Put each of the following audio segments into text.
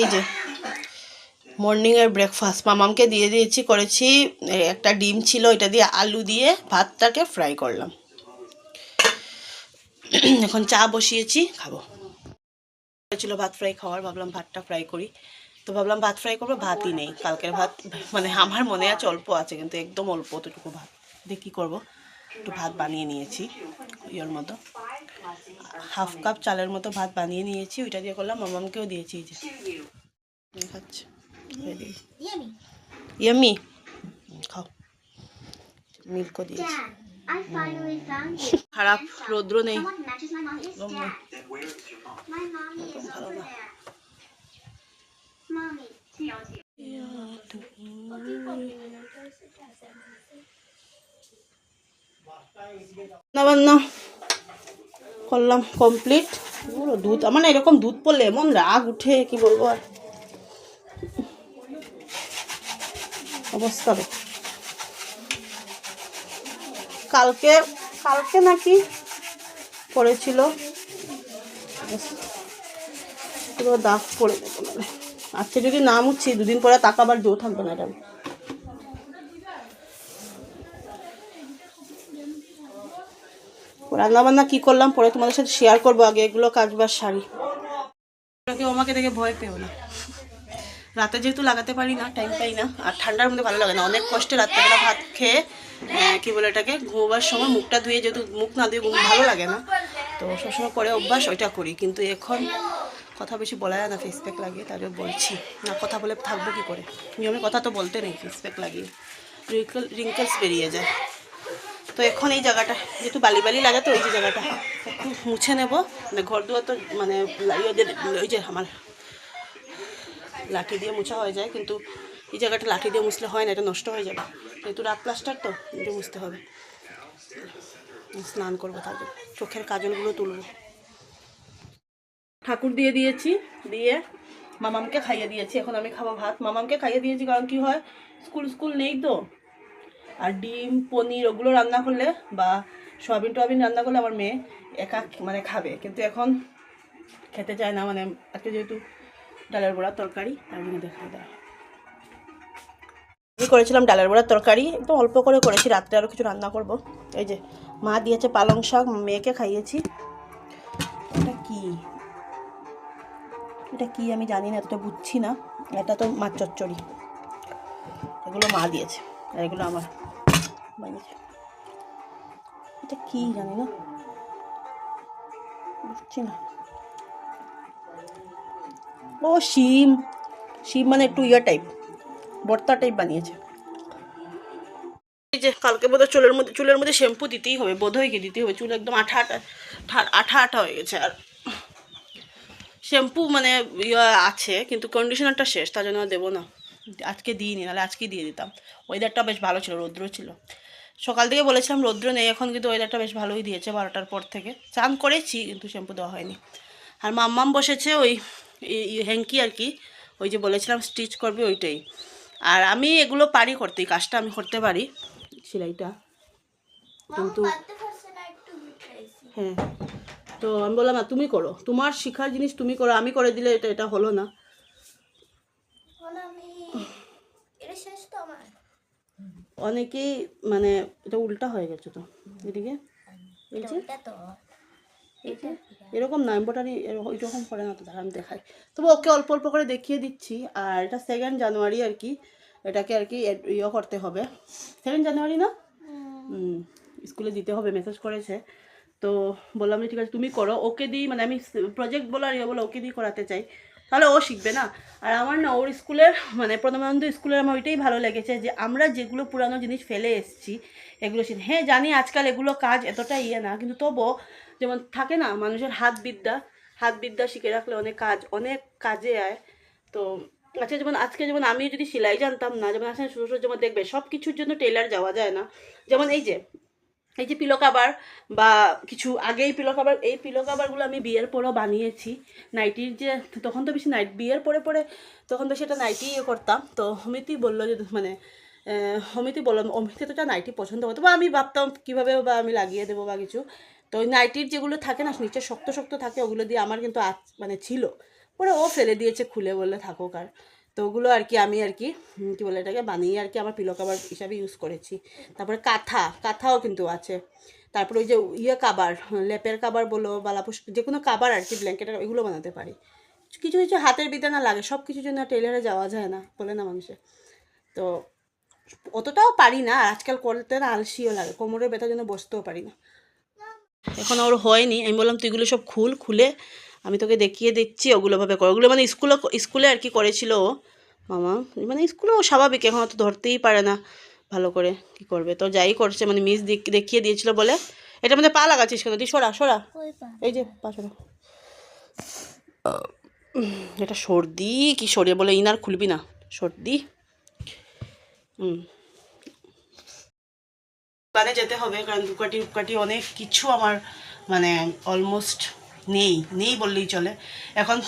এই যে মর্নিংয়ের ব্রেকফাস্ট মামামকে দিয়ে দিয়েছি, করেছি একটা ডিম ছিল এটা দিয়ে আলু দিয়ে ভাতটাকে ফ্রাই করলাম। এখন চা বসিয়েছি, খাব। ছিল ভাত ফ্রাই খাওয়ার, ভাবলাম ভাতটা ফ্রাই করি। তো ভাবলাম ভাত ফ্রাই করব, ভাতই নেই। কালকের ভাত মানে আমার মনে আছে অল্প আছে, কিন্তু একদম অল্প, অতটুকু ভাত। দিয়ে কী করব? একটু ভাত বানিয়ে নিয়েছি, ইয়ের মতো। হাফ কাপ চালের মতো ভাত বানিয়ে নিয়েছি, ওইটা দিয়ে করলাম, মামামকেও দিয়েছি যে ইয়ামি খাও মিল্কও দিয়েছি. খারাপ রৌদ্র নেই Someone matches my mommy. It's একদম Dad. নেই My mommy is over there. Mommy. না বান্না করলাম কমপ্লিট দুধ আমার না এরকম দুধ পড়লে এমন রাগ উঠে, কি বলব আর? অবস্থা কালকে কালকে নাকি পড়েছিল। পুরো দাগ পড়ে যাবে মানে। আজকে যদি না মুচ্ছি, দুদিন পরে তাকাবার জো থাকবে না এটা। রান্না বান্না কি করলাম পরে তোমাদের সাথে শেয়ার করব আগে, এগুলো কাজবার শাড়ি। আমাকে দেখে ভয় পেও না। রাতে যেহেতু লাগাতে পারি না টাইম পাই না, আর ঠান্ডার মধ্যে ভালো লাগে না। অনেক কষ্টে রাত্রেবেলা ভাত খেয়ে কি বলে এটাকে, ঘুমোবার সময় মুখটা ধুয়ে যেহেতু মুখ না দিয়ে ঘুম ভালো লাগে না, তো সবসময় করে অভ্যাস ওইটা করি। কিন্তু এখন কথা বেশি বলা যায় না ফেস প্যাক লাগিয়ে তাদের বলছি, না, কথা বলে থাকব কি করে? নিয়মে কথা তো বলতে নেই ফেস প্যাক লাগিয়ে। রিঙ্কল রিঙ্কেলস বেরিয়ে যায়। তো এখন এই জায়গাটা, যেহেতু বালি বালি লাগে তো ওই যে জায়গাটা, একটু মুছে নেব। মানে ঘর দুয়ার তো মানে দিয়ে ওই যে আমার লাঠি দিয়ে মোছা হয়ে যায়, কিন্তু এই জায়গাটা লাঠি দিয়ে মুছলে হয় না, এটা নষ্ট হয়ে যাবে। যেহেতু রাত প্লাস্টার তো এটা মুছতে হবে। স্নান করব তার জন্য, চোখের কাজলগুলো তুলবো। ঠাকুর দিয়ে দিয়েছি, দিয়ে মামামকে খাইয়ে দিয়েছি। এখন আমি খাব ভাত। মামামকে খাইয়ে দিয়েছি, কারণ কি হয়, স্কুল স্কুল নেই তো। আর ডিম, পনির, ওগুলো রান্না করলে বা সয়াবিন টয়াবিন রান্না করলে আমার মেয়ে একা মানে খাবে। কিন্তু এখন খেতে চায় না মানে আজকে যেহেতু ডালের বড়ার তরকারি তার জন্য দেখাই দেয় আমি করেছিলাম ডালের বড়ার তরকারি, একদম অল্প করে করেছি, রাত্রে আরও কিছু রান্না করব। এই যে, মা দিয়েছে পালং শাক, মেয়েকে খাইয়েছি। এটা কি? এটা কি আমি জানি না, এতটা বুঝছি না। এটা তো মাছ চচ্চড়ি। এগুলো মা দিয়েছে। এগুলো আমার এটা কি জানি না। বুঝছি না। ও, শিম। শিম মানে একটু ইয়া টাইপ বর্তা টাইপ বানিয়েছে। যে কালকে বোধহয় চুলের মধ্যে চুলের মধ্যে শ্যাম্পু দিতেই হবে, বোধহয় কি দিতেই হবে। চুল একদম আঠা আঠা আঠা আঠা হয়ে গেছে। আর শ্যাম্পু মানে ইয়ে আছে, কিন্তু কন্ডিশনারটা শেষ, তার জন্য দেবো না। আজকে দিইনি নাহলে আজকেই দিয়ে দিতাম। ওয়েদারটা বেশ ভালো ছিল রৌদ্র ছিল। সকাল থেকে বলেছিলাম রৌদ্র নেই এখন কিন্তু ওয়েদারটা বেশ ভালোই দিয়েছে বারোটার পর থেকে। চান করেছি কিন্তু শ্যাম্পু দেওয়া হয়নি। আর মাম্মাম বসেছে ওই হ্যাঙ্কি আর কি ওই যে বলেছিলাম স্টিচ করবে ওইটাই। আর আমি এগুলো পারি করতে এই কাজটা আমি করতে পারি সেলাইটা। কিন্তু হ্যাঁ তো আমি বললাম না তুমি করো। তোমার শেখার জিনিস তুমি করো আমি করে দিলে এটা এটা হলো না। অনেকেই মানে এটা উল্টা হয়ে গেছে তো। এদিকে? এরকম না এম্বোটারি এরকম করে না তো, দাঁড়া আমি দেখাই। তবে ওকে অল্প অল্প করে দেখিয়ে দিচ্ছি। আর এটা সেকেন্ড জানুয়ারি আর কি। এটাকে আর কি ইয়ে করতে হবে। সেকেন্ড জানুয়ারি না? স্কুলে দিতে হবে মেসেজ করেছে। তো বললাম যে ঠিক আছে, তুমি করো। ওকে দিই মানে আমি প্রজেক্ট বলার ইয়ে বলে, ওকে দিয়ে করাতে চাই। তাহলে ও শিখবে না। আর আমার না, ওর স্কুলের মানে প্রথমানন্দ স্কুলের আমার ওইটাই ভালো লেগেছে যে আমরা যেগুলো পুরানো জিনিস ফেলে এসেছি, এগুলো হ্যাঁ জানি আজকাল এগুলো কাজ এতটা ইয়ে না, কিন্তু তবুও যেমন থাকে না, মানুষের হাত বিদ্যা হাত বিদ্যা শিখে রাখলে অনেক কাজ, অনেক কাজে আয়। তো আচ্ছা যেমন আজকে যেমন আমি যদি সেলাই জানতাম না, যেমন আসলে আজকে শ্বশুর যেমন দেখবে সব কিছুর জন্য টেলার যাওয়া যায় না। যেমন এই যে এই যে পিলো কাবার বা কিছু আগে এই পিলো কাবার এই পিলো কাবারগুলো আমি বিয়ের পরেও বানিয়েছি। নাইটির যে তখন তো বেশি নাইট বিয়ের পরে পরে তখন তো সেটা নাইটি ইয়ে করতাম। তো অমিতি বলল যে মানে আহ, অমিতি বলল অমিতি তো যা নাইটি পছন্দ করতো। বা আমি ভাবতাম কীভাবে বা আমি লাগিয়ে দেবো বা কিছু। তো নাইটির যেগুলো থাকে না নিচে শক্ত শক্ত থাকে ওগুলো দিয়ে আমার কিন্তু মানে ছিল। পরে ও ফেলে দিয়েছে খুলে বললে থাকুক আর। তো ওগুলো আর কি আমি আর কি কী বলে এটাকে, বানিয়ে আর কি আমার পিলো কাবার হিসাবে ইউজ করেছি। তারপরে কাঁথা, কাঁথাও কিন্তু আছে। তারপরে ওই যে ইয়ে কাবার লেপের কাবার বলো বালাপুষ যে কোনো কাবার আর কি ব্ল্যাঙ্কেটের ওইগুলো বানাতে পারি। কিছু কিছু হাতের বিদ্যা না লাগে, সব কিছুর জন্য টেলারে যাওয়া যায় না, বলে না মানুষে। তো অতটাও পারি না আজকাল করতে না আলসিও লাগে, কোমরের ব্যথার জন্য বসতেও পারি না। এখন ওর হয়নি, আমি বললাম তুইগুলো সব খুল, খুলে আমি তোকে দেখিয়ে দিচ্ছি ওগুলো ভাবে কর। ওগুলো মানে স্কুলে স্কুলে আর কি করেছিল ও। মামা মানে স্কুলেও স্বাভাবিক এখন অত ধরতেই পারে না ভালো করে কি করবে। তো যাই করছে মানে মিস দেখিয়ে দিয়েছিল বলে। এটা মধ্যে পা লাগাচ্ছিস কেন? তুই সরা সরা। এই যে পা সরা। এটা সর্দি কি সরিয়ে বলে ইনার খুলবি না। সর্দি। হুম। দোকানে যেতে হবে কারণ দুকাটি উকাটি অনেক কিছু আমার মানে অলমোস্ট নেই নেই বললেই চলে। এখন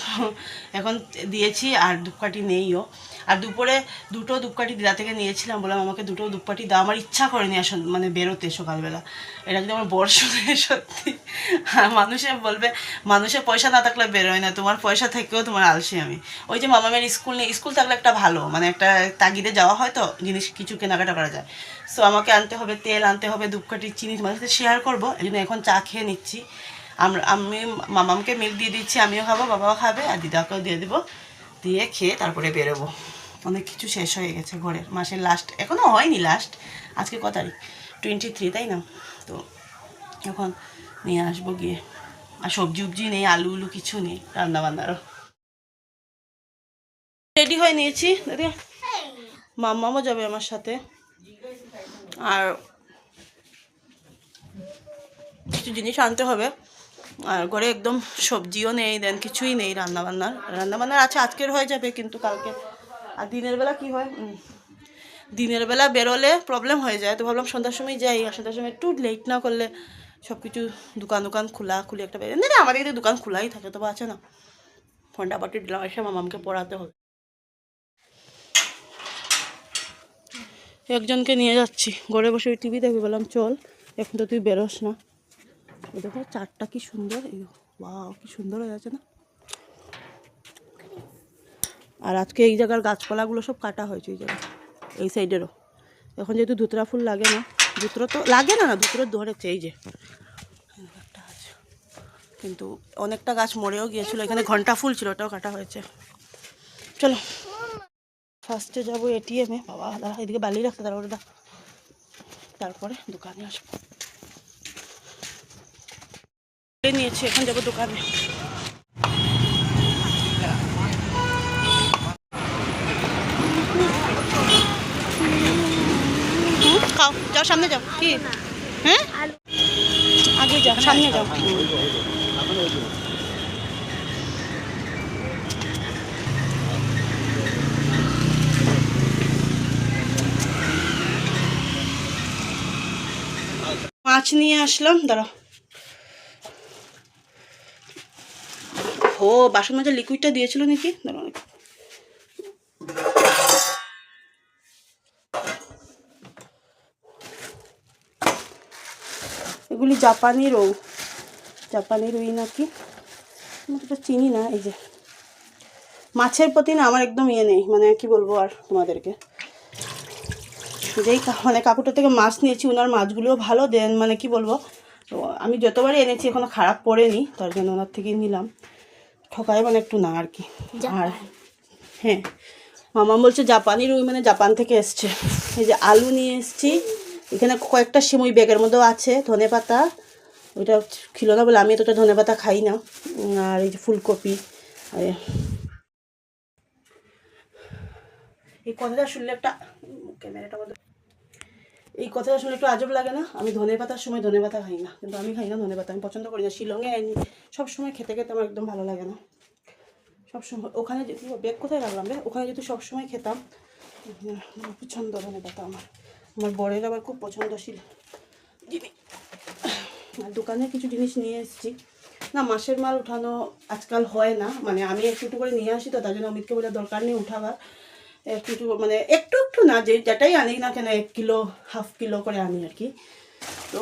এখন দিয়েছি আর দুপকাঠি নেইও। আর দুপুরে দুটো দুপকাঠি দিদা থেকে নিয়েছিলাম বললাম, আমাকে দুটো দুপকাঠি দাও। আমার ইচ্ছা করেনি আসলে মানে বেরোতে সকালবেলা। এটা যদি আমার বড় শুনে সত্যি। মানুষে বলবে, মানুষের পয়সা না থাকলে বেরোয় না, তোমার পয়সা থেকেও তোমার আলসি আমি। ওই যে মামা মামামের স্কুল নেই, স্কুল থাকলে একটা ভালো মানে একটা তাগিদে যাওয়া হয় তো, জিনিস, কিছু কেনাকাটা করা যায়। সো আমাকে আনতে হবে তেল, আনতে হবে ধূপকাঠি, চিনি তোমার সাথে শেয়ার করব, এই জন্য এখন চা খেয়ে নিচ্ছি। আমরা আমি মামামকে মিল্ক দিয়ে দিচ্ছি, আমিও খাব, বাবাও খাবে, আর দিদাকেও দিয়ে দেবো। দিয়ে খেয়ে তারপরে বেরোবো। অনেক কিছু শেষ হয়ে গেছে ঘরের। মাসের লাস্ট এখনও হয়নি লাস্ট আজকে ক তারিখ? টোয়েন্টি থ্রি তাই না? তো এখন নিয়ে আসব গিয়ে। আর সবজি উবজি নেই, আলু উলু কিছু নেই রান্না বান্নারও রেডি হয়ে নিয়েছি, দাদি? মাম্মামও যাবে আমার সাথে। আর কিছু জিনিস আনতে হবে। আর ঘরে একদম সবজিও নেই দেন কিছুই নেই রান্নাবান্নার। রান্নাবান্নার আছে, আজকের হয়ে যাবে, কিন্তু কালকে। আর দিনের বেলা কি হয়? দিনের বেলা বেরোলে প্রবলেম হয়ে যায়। তো ভাবলাম সন্ধ্যার সময় যাই, আর সন্ধ্যার সময় একটু লেট না করলে সব কিছু দোকান দোকান খোলা খুলে একটা বেরোয়। না আমাদের এদিকে দোকান খোলাই থাকে, তবে আছে না। ফোনটা বাটি দিলাম এসে মামামকে পড়াতে হবে। একজনকে নিয়ে যাচ্ছি। ঘরে বসে টিভি দেখবি, বললাম, চল, এখন তো তুই বেরোস না। দেখো, চারটা কি সুন্দর বাহ কি সুন্দর হয়ে আছে না? আর আজকে এই জায়গার গাছপালাগুলো সব কাটা হয়েছে, এই জায়গায়, এই সাইডেরও। এখন যেহেতু ধুতরা ফুল লাগে না, ধুতরো তো লাগে না না, ধুতরো ধরেছে এই যে। কিন্তু অনেকটা গাছ মরেও গিয়েছিল, এখানে ঘণ্টা ফুল ছিল, ওটাও কাটা হয়েছে। চলো ফার্স্টে যাব এটিএমে বাবা, দাঁড়া, এদিকে বালি রাখতে ওটা তারপরে দোকানে আসব। এ নিয়েছি, এখন যাব দোকানে। খাও, যাও সামনে যাও। কি? হ্যাঁ? আগে যাও, সামনে যাও। মাছ নিয়ে আসলাম, দাঁড়াও। ও বাসন মাজার লিকুইডটা দিয়েছিল নাকি? একটু। এগুলি জাপানি রৌ জাপানি রুই নাকি? আমি তো চিনি না, এই যে। মাছের প্রতি না আমার একদম ইয়ে নেই মানে কি বলব আর তোমাদেরকে। যেই মানে কাকুটার থেকে মাছ নিয়েছি ওনার মাছগুলোও ভালো, দেন মানে কি বলব, তো আমি যতবারই এনেছি, এখনও খারাপ পড়েনি, তার জন্য ওনার থেকেই নিলাম। ঠকায় মানে একটু না আর কি। আর হ্যাঁ মামা বলছে জাপানি রুই মানে জাপান থেকে এসছে। এই যে আলু নিয়ে এসছি। এখানে কয়েকটা সিমুই ব্যাগের মধ্যেও আছে ধনে পাতা। ওইটা ছিল না বলে আমি এতটা ধনে পাতা খাই না। আর এই যে ফুলকপি এই কথাটা শুনলে একটা ক্যামেরাটা এই কথাটা শুনে একটু আজব লাগে না? আমি ধনে পাতার সময় ধনে পাতা খাই না। কিন্তু আমি খাই না ধনে পাতা, আমি পছন্দ করি না। শিলংয়ে সব সময় খেতে খেতে আমার একদম ভালো লাগে না। সব সময় ওখানে যদি ব্যাগ কোথায় রাখলাম রে? ওখানে যেহেতু সব সময় খেতাম পছন্দ ধনে পাতা আমার। আমার বরের আবার খুব পছন্দশীল জিনিস আর দোকানে কিছু জিনিস নিয়ে এসেছি। না, মাসের মাল উঠানো আজকাল হয় না। মানে আমি একটু একটু করে নিয়ে আসি তো, তার জন্য অমিতকে বলে দরকার নেই উঠাবার। একটু একটু মানে একটু একটু না, যে যেটাই আনি না কেন, এক কিলো, হাফ কিলো করে আনি আর কি। তো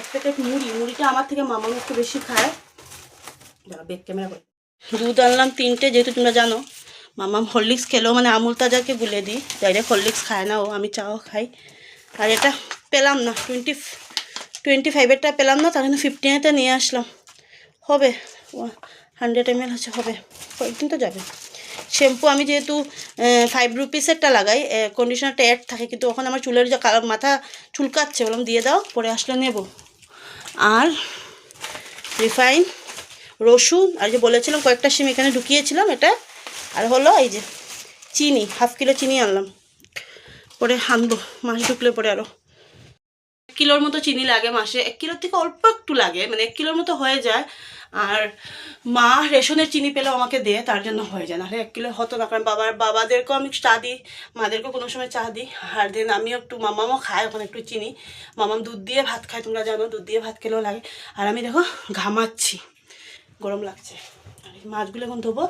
এক প্যাকেট মুড়ি, মুড়িটা আমার থেকে মামা একটু বেশি খায়। যারা বেগ ক্যামেরা করে। দুধ আনলাম তিনটে, যেহেতু তোমরা জানো, মামাম হরলিক্স খেলেও মানে আমুল তাজাকে গুলে দিই। ডাইরেক্ট হরলিক্স খায় না ও, আমি চাও খাই। আর এটা পেলাম না টোয়েন্টি টোয়েন্টি ফাইভেরটা পেলাম না, তার জন্য ফিফটিনেরটা নিয়ে আসলাম। হবে হান্ড্রেড এম এল হচ্ছে, হবে। কয়েকদিন তো যাবে। শ্যাম্পু আমি যেহেতু ফাইভ রুপিসেরটা লাগাই কন্ডিশনারটা অ্যাড থাকে, কিন্তু ওখানে আমার চুলের যে মাথা চুলকাচ্ছে, বললাম দিয়ে দাও, পরে আসলে নেব। আর রিফাইন রসুন, আর যে বলেছিলাম, কয়েকটা সিম এখানে ঢুকিয়েছিলাম এটা, আর হলো এই যে চিনি হাফ কিলো চিনি আনলাম। পরে আনব মাছ ঢুকলে পরে আরও এক কিলোর মতো চিনি লাগে মাসে, এক কিলোর থেকে অল্প একটু লাগে মানে এক কিলোর মতো হয়ে যায় আর মা রেশনের চিনি পেলেও আমাকে দেয়, তার জন্য হয়ে যায়। না নাহলে এক কিলো হতো না কারণ বাবার, বাবাদেরকেও আমি চা দিই, মাদেরকেও কোনো সময় চা দিই। আর দেন আমিও একটু মামামও খাই ওখানে একটু চিনি। মামাম দুধ দিয়ে ভাত খায়, তোমরা জানো, দুধ দিয়ে ভাত খেলেও লাগে। আর আমি দেখো ঘামাচ্ছি, গরম লাগছে। আর এই মাছগুলো এখন ধোবো,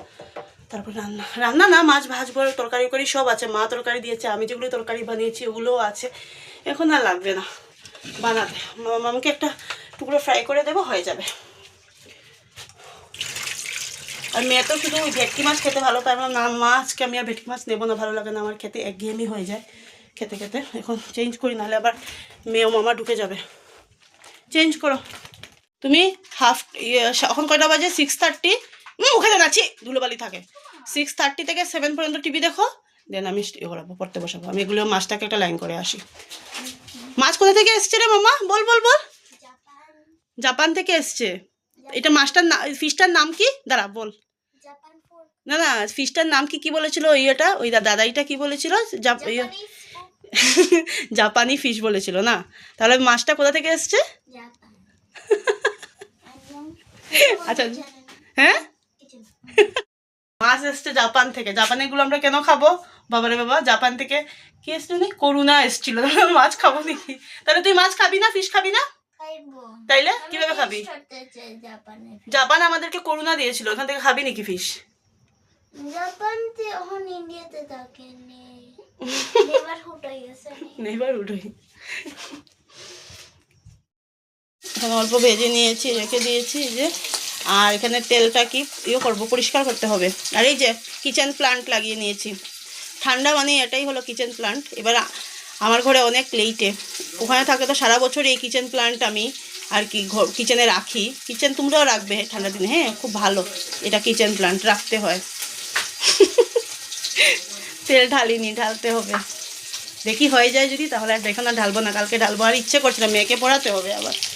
তারপর রান্না। রান্না না, মাছ ভাজবো, তরকারি করি, সব আছে। মা তরকারি দিয়েছে, আমি যেগুলো তরকারি বানিয়েছি ওগুলোও আছে। এখন আর লাগবে না, বানাতে। মামাকে একটা টুকরো ফ্রাই করে দেবো, হয়ে যাবে। আর মেয়ে তো শুধু ওই ভেটকি মাছ খেতে ভালো পায়। না মা আজকে আমি আর ভেটকি মাছ নেব না ভালো লাগে না আমার খেতে একঘেয়েমি হয়ে যায় খেতে খেতে। এখন চেঞ্জ করি নাহলে আবার মেয়েও মামা ঢুকে যাবে। চেঞ্জ করো। তুমি হাফ ইয়ে, এখন কয়টা বাজে? সিক্স থার্টি ওখানে নাচি ধুলোবালি থাকে। সিক্স থার্টি থেকে সেভেন পর্যন্ত টিভি দেখো। দেন আমি ইয়ে করাবো পড়তে বসাবো। আমি এগুলো মাছটাকে একটা লাইন করে আসি। মাছ কোথা থেকে এসছে রে মামা? বল বল বল। জাপান থেকে এসছে। এটা মাছটার না ফিশটার নাম কি? দাঁড়া বল। না না ফিশটার নাম কি কি বলেছিল ইয়েটা? ওই দাদাইটা কি বলেছিল? ইয়ে- জাপানি ফিশ বলেছিল না? তাহলে মাছটা কোথা থেকে এসছে? আচ্ছা হ্যাঁ? মাছ এসছে জাপান থেকে। জাপানেগুলো আমরা কেন খাব? বাবারে বাবা জাপান থেকে কি এসছে নি? করুণা এসছিল। মাছ খাব নাকি? তাহলে তুই মাছ খাবি না? ফিশ খাবি না? তাইলে? কীভাবে খাবি? জাপানে আমাদেরকে করুণা দিয়েছিল ওখান থেকে খাবি নাকি ফিশ জাপান তে এখন ইন্ডিয়াতে থাকে নেই নেভার গেছে। এবার উঠোই এখানে অল্প ভেজে নিয়েছি রেখে দিয়েছি যে। আর এখানে তেলটা কি ইয়ে করব পরিষ্কার করতে হবে। আর এই যে কিচেন প্লান্ট লাগিয়ে নিয়েছি। ঠান্ডা মানে এটাই হলো কিচেন প্লান্ট এবার আমার ঘরে অনেক লেইটে ওখানে থাকে তো সারা বছর এই কিচেন প্লান্ট আমি আর কি ঘর কিচেনে রাখি। কিচেন তোমরাও রাখবে ঠান্ডা দিনে হ্যাঁ খুব ভালো। এটা কিচেন প্লান্ট রাখতে হয়। তেল ঢালিনি, ঢালতে হবে। দেখি হয়ে যায় যদি, তাহলে আর দেখো না, ঢালবো না। কালকে ঢালবো, আর ইচ্ছে করছে না, মেয়েকে পড়াতে হবে আবার।